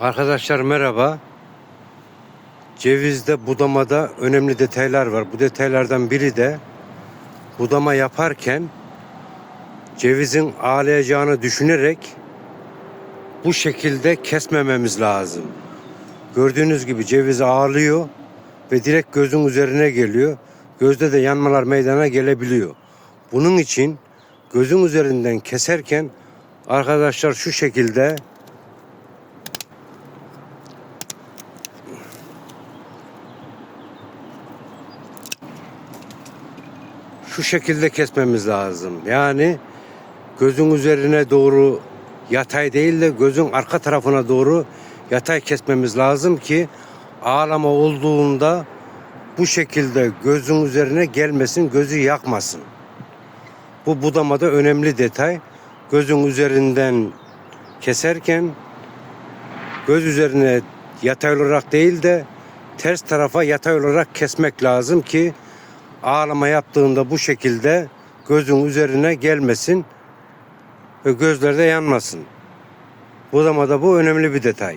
Arkadaşlar merhaba. Cevizde budamada önemli detaylar var. Bu detaylardan biri de budama yaparken cevizin ağlayacağını düşünerek bu şekilde kesmememiz lazım. Gördüğünüz gibi ceviz ağlıyor ve direkt gözün üzerine geliyor. Gözde de yanmalar meydana gelebiliyor. Bunun için gözün üzerinden keserken arkadaşlar şu şekilde şu şekilde kesmemiz lazım. Yani gözün üzerine doğru yatay değil de gözün arka tarafına doğru yatay kesmemiz lazım ki ağlama olduğunda bu şekilde gözün üzerine gelmesin, gözü yakmasın. Bu budamada önemli detay. Gözün üzerinden keserken göz üzerine yatay olarak değil de ters tarafa yatay olarak kesmek lazım ki ağlama yaptığında bu şekilde gözün üzerine gelmesin ve gözlerde yanmasın. Budamada bu önemli bir detay.